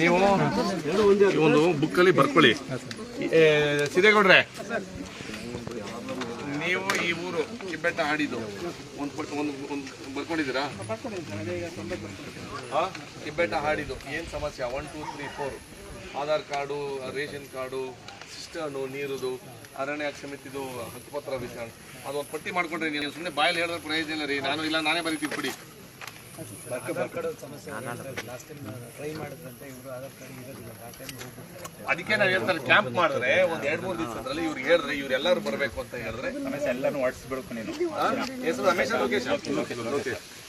ನೀವು ಒಂದು ಬುಕ್ಕಲ್ಲಿ ಬರ್ಕೊಳ್ಳಿ. ಸಿದ್ದೇಗೌಡ್ರೆ, ನೀವು ಈ ಊರು ಕಿಬ್ಬೆಟ್ಟ ಆಡಿದ್ದು. ಒಂದು ಒಂದು ಒಂದು ಬರ್ಕೊಂಡಿದ್ದೀರಾ? ಕಿಬ್ಬೆಟ್ಟ ಆಡಿದ್ದು. ಏನು ಸಮಸ್ಯೆ? One two three four Aadhaar card, ration card, ಸಿಸ್ಟರ್ನು, ನೀರುದು, ಅರಣ್ಯ ಸಮಿತಿದು ಹಕ್ಕುಪತ್ರ ವಿತರಣೆ ಅದೊಂದು ಪಟ್ಟಿ ಮಾಡ್ಕೊಂಡ್ರಿ ನೀವು. ಸುಮ್ಮನೆ ಬಾಯಲ್ಲಿ ಹೇಳಿದ್ರೆ ಪ್ರಯೋಜನ ಇಲ್ಲ ರೀ. ನಾನು ಇಲ್ಲ, ನಾನೇ ಬರೀತೀನಿ, ಬಿಡಿ. ಅದಕ್ಕೆ ನಾವು ಹೇಳ್ತಾರೆ ಕ್ಯಾಂಪ್ ಮಾಡಿದ್ರೆ ಒಂದ್ ಎರಡ್ ಮೂರು ಅದ್ರಲ್ಲಿ ಇವ್ರು ಹೇಳಿದ್ರೆ ಇವ್ರೆಲ್ಲರೂ ಬರ್ಬೇಕು ಅಂತ ಹೇಳಿದ್ರೆ. ಎಲ್ಲಾನು ಹೊಡ್ಸ್ಬಿಡ್ಕು ನೀನು? ಹೆಸರು ರಮೇಶ ಲೋಕೇಶ್?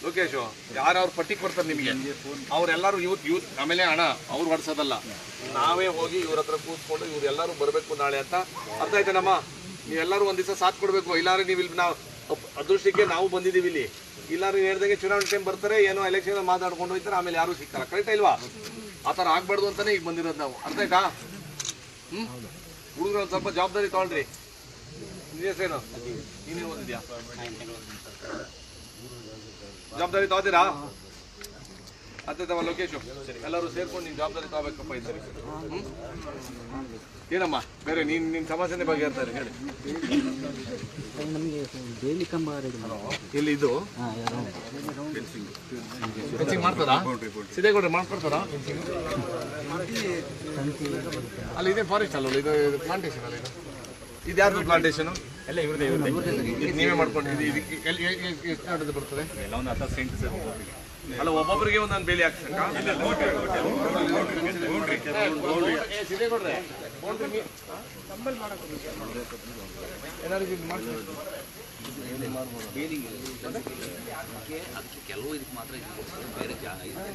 ಲೋಕೇಶ್ ಯಾರು ಪಟ್ಟಿ ಕೊಡ್ತಾರೆ ನಿಮಗೆ? ಅವ್ರೆಲ್ಲರೂ ಯೂತ್ ಯೂತ್ ಆಮೇಲೆ ಹಣ ಅವ್ರು ಹೊಡ್ಸೋದಲ್ಲ ನಾವೇ ಹೋಗಿ ಇವ್ರ ಹತ್ರ ಕೂತ್ಕೊಂಡು ಇವ್ರೆಲ್ಲರೂ ಬರ್ಬೇಕು ನಾಳೆ ಅಂತ. ಅರ್ಥ ಆಯ್ತಾ ನಮ್ಮ? ನೀವೆಲ್ಲರೂ ಒಂದ್ ದಿವಸ ಸಾಥ್ ಕೊಡ್ಬೇಕು. ಇಲ್ಲಾಂದ್ರೆ ನೀವು ಇಲ್ಲಿ ನಾವು ಅದೃಷ್ಟಕ್ಕೆ ನಾವು ಬಂದಿದ್ದೀವಿ ಇಲ್ಲಿ. ಇಲ್ಲಾರು ಹೇಳ್ದಂಗೆ ಚುನಾವಣೆ ಟೈಮ್ ಬರ್ತಾರೆ, ಏನೋ ಎಲೆಕ್ಷನ್ ಮಾತಾಡ್ಕೊಂಡು ಹೋಗ್ತಾರೆ, ಆಮೇಲೆ ಯಾರು ಸಿಕ್ಕಲ್ಲ. ಕರೆಕ್ಟ್ ಇಲ್ವಾ? ಆ ಥರ ಆಗ್ಬಾರ್ದು ಅಂತಾನೆ ಈಗ ಬಂದಿರೋದು ನಾವು. ಅರ್ಥ ಆಯ್ತಾ? ಹ್ಮ್? ಹುಡುಗರು ಒಂದು ಸ್ವಲ್ಪ ಜವಾಬ್ದಾರಿ ತಗೊಳ್ರಿ. ಹೆಸರೇನು ನೀನೇ ಓದಿದ್ಯಾ? ಜವಾಬ್ದಾರಿ ತಗೋತೀರಾ ಅತ್ತೈತವ ಲೋಕೇಶ್ ಎಲ್ಲರೂ ಸೇರ್ಕೊಂಡು ನೀನು ಜವಾಬ್ದಾರಿ ತಗೋಬೇಕಪ್ಪ ಇದ್ದಾರೆ? ಏನಮ್ಮ ಬೇರೆ ನೀನ್ ನಿನ್ ಬಗ್ಗೆ ಇರ್ತಾರೆ ಹೇಳಿ ನಮಗೆ ಬೇಲಿ ಕಂಬ ಇಲ್ಲಿ ಇದು ಮಾಡ್ಕೊಡ್ತಾರಾ ಅಲ್ಲಿ ಇದೆ ಫಾರೆಸ್ಟ್ ಅಲ್ಲ ಇದು ಪ್ಲಾಂಟೇಶನ್ ಅಲ್ಲ ಇದು ಇದು ಯಾರ್ದು ಪ್ಲಾಂಟೇಶನ್ ಎಲ್ಲ ಇವ್ರದೇ ಇವ್ರದ್ದು ಇದು ನೀವೇ ಮಾಡ್ಕೊಂಡಿದ್ದೀವಿ ಇದಕ್ಕೆ ಎಲ್ಲಿ ಎಷ್ಟು ಬರ್ತದೆ ಎಲ್ಲ ಒಂದು ಹತ್ತು ಸೆಂಟ್ ಸರ್ ಅಲ್ಲ ಒಬ್ಬೊಬ್ಬರಿಗೆ ಒಂದೊಂದು ಬೇಲಿ ಹಾಕ್ಸಕ್ಕ. ಅದಕ್ಕೆ ಕೆಲವು ಇದಕ್ಕೆ ಮಾತ್ರ ಬೇರೆ